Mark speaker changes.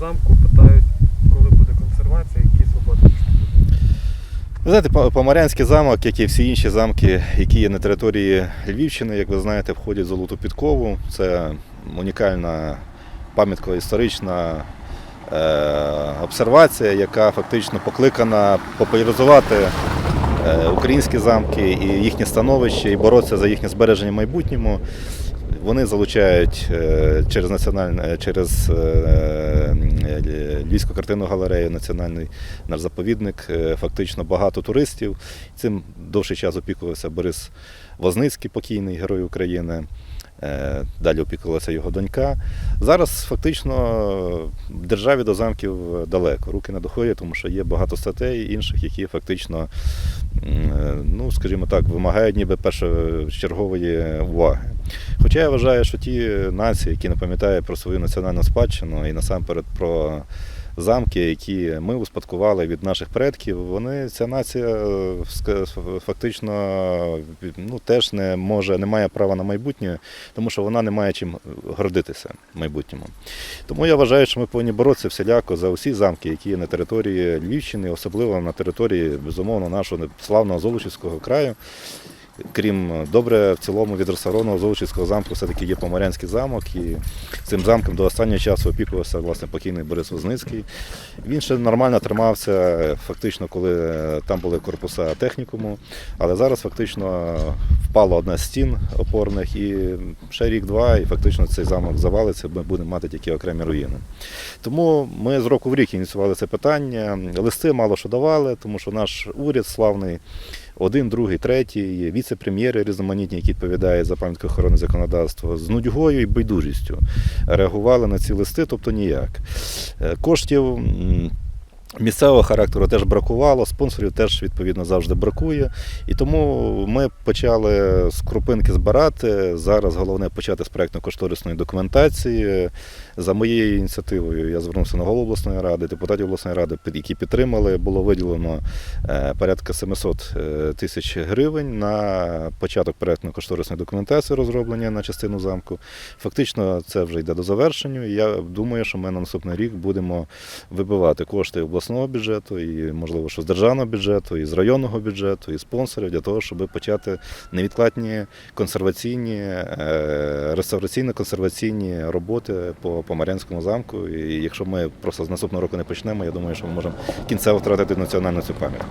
Speaker 1: замку, питають, коли буде консервація, які свободи.
Speaker 2: Ви знаєте, По- Поморянський замок, як і всі інші замки, які є на території Львівщини, як ви знаєте, входять в Золоту Підкову. Це унікальна пам'ятка історична е, обсервація, яка фактично покликана популяризувати е, українські замки і їхнє становище, і боротися за їхнє збереження в майбутньому. Вони залучають е, через національне через Львівську картинну галерею, національний наш заповідник, е, фактично багато туристів. Цим довший час опікувався Борис Возницький, покійний герой України. Е, Далі опікувалася його донька. Зараз фактично державі до замків далеко. Руки не доходять, тому що є багато статей інших, які фактично, е, ну скажімо так, вимагають ніби першочергової уваги. Хоча я вважаю, що ті нації, які не пам'ятають про свою національну спадщину і насамперед про замки, які ми успадкували від наших предків, вони ця нація е, фактично ну, теж не може, не має права на майбутнє, тому що вона не має чим гордитися в майбутньому. Тому я вважаю, що ми повинні боротися всіляко за усі замки, які є на території Львівщини, особливо на території, безумовно, нашого славного Золочівського краю. Крім добре, в цілому від реставрованого Золочівського замку все-таки є Поморянський замок, і цим замком до останнього часу опікувався власне покійний Борис Возницький. Він ще нормально тримався, е, фактично, коли е, там були корпуса технікуму, але зараз фактично впала одна з стін опорних, і ще рік-два, і фактично цей замок завалиться, ми будемо мати тільки окремі руїни. Тому ми з року в рік ініціювали це питання. Листи мало що давали, тому що наш уряд славний. Один, другий, третій, віце-прем'єри різноманітні, які відповідають за пам'ятку охорони законодавства, з нудьгою і байдужістю. Реагували на ці листи, тобто ніяк. Е, Коштів місцевого характеру теж бракувало, спонсорів теж відповідно завжди бракує. І тому ми почали з крупинки збирати. Зараз головне почати з проєктно-кошторисної документації. За моєю ініціативою я звернувся на голову обласної ради, депутатів обласної ради, які підтримали. Було виділено е, порядка 700 е, тисяч гривень на початок проєктно-кошторисної документації розроблення на частину замку. Фактично це вже йде до завершення. Я думаю, що ми на наступний рік будемо вибивати кошти обласного бюджету і, можливо, що з державного бюджету, і з районного бюджету, і спонсорів для того, щоб почати невідкладні консерваційні, е, реставраційно-консерваційні роботи по Помарянському замку. І якщо ми просто з наступного року не почнемо, я думаю, що ми можемо кінцево втратити національну цю пам'ятку.